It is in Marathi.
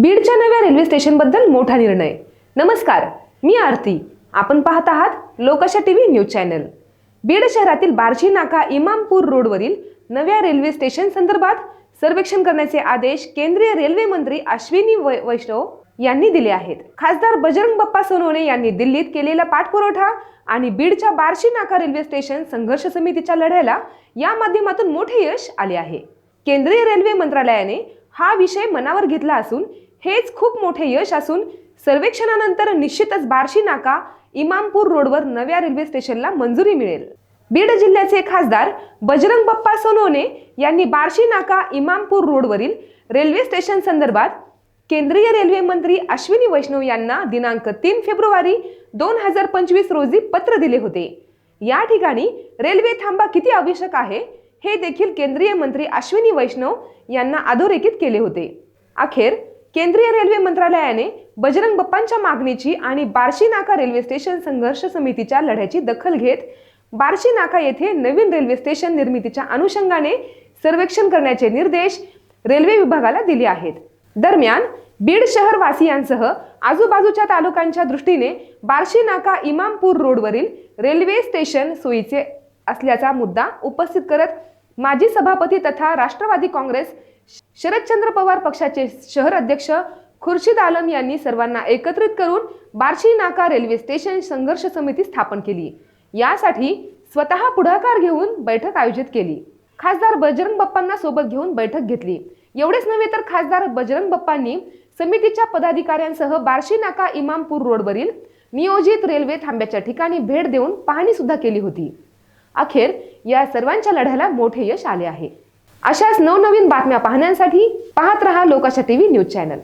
बीडच्या नव्या रेल्वे स्टेशनबद्दल मोठा निर्णय. नमस्कार मी आरती. आपण पाहत आहात लोकशा टीव्ही न्यूज चॅनल. बीड शहरातील बार्शी नाका इमामपूर रोडवरील नव्या रेल्वे स्टेशन संदर्भात सर्वेक्षण करण्याचे आदेश केंद्रीय रेल्वे मंत्री अश्विनी वै- वैष्णव यांनी दिले आहेत. खासदार बजरंग बाप्पा सोनवणे यांनी दिल्लीत केलेला पाठपुरवठा आणि बीडच्या बार्शी नाका रेल्वे स्टेशन संघर्ष समितीच्या लढ्याला या माध्यमातून मोठे यश आले आहे. केंद्रीय रेल्वे मंत्रालयाने हा विषय मनावर घेतला असून हेच खूप मोठे यश असून सर्वेक्षणानंतर निश्चितच बार्शी नाका इमामपूर रोडवर नव्या रेल्वे स्टेशनला मंजुरी मिळेल. बीड जिल्ह्याचे खासदार बजरंग बाप्पा सोनवणे यांनी बार्शी नाका इमामपूर रोडवरील रेल्वे स्टेशन संदर्भात केंद्रीय रेल्वे मंत्री अश्विनी वैष्णव यांना दिनांक तीन फेब्रुवारी दोन हजार पंचवीस रोजी पत्र दिले होते. या ठिकाणी रेल्वे थांबा किती आवश्यक आहे हे देखील केंद्रीय मंत्री अश्विनी वैष्णव यांना अधोरेखित केले होते. अखेर केंद्रीय रेल्वे मंत्रालयाने बजरंग बप्पांच्या मागणीची आणि बार्शी नाका रेल्वे स्टेशन संघर्ष समितीच्या लढ्याची दखल घेत बार्शी नाका येथे नवीन रेल्वे स्टेशन निर्मितीच्या अनुषंगाने सर्वेक्षण करण्याचे निर्देश रेल्वे विभागाला दिले आहेत. दरम्यान बीड शहरवासियांसह आजूबाजूच्या तालुक्यांच्या दृष्टीने बार्शी नाका इमामपूर रोडवरील रेल्वे स्टेशन सोयीचे असल्याचा मुद्दा उपस्थित करत माजी सभापती तथा राष्ट्रवादी काँग्रेस शरदचंद्र पवार पक्षाचे शहर अध्यक्ष खुर्शीद आलम यांनी सर्वांना एकत्रित करून बार्शी नाका रेल्वे स्टेशन संघर्ष समिती स्थापन केली. यासाठी स्वतः पुढाकार घेऊन बैठक आयोजित केली. खासदार बजरंग बाप्पांना सोबत घेऊन बैठक घेतली. एवढेच नव्हे तर खासदार बजरंग बाप्पांनी समितीच्या पदाधिकाऱ्यांसह बार्शी नाका इमामपूर रोडवरील नियोजित रेल्वे थांब्याच्या ठिकाणी भेट देऊन पाहणी सुद्धा केली होती. अखेर या सर्वांच्या लढ्याला मोठे यश आले आहे. अशाच नवनवीन बातम्या पाहण्यासाठी पाहत रहा लोकाशा टीव्ही न्यूज चॅनल.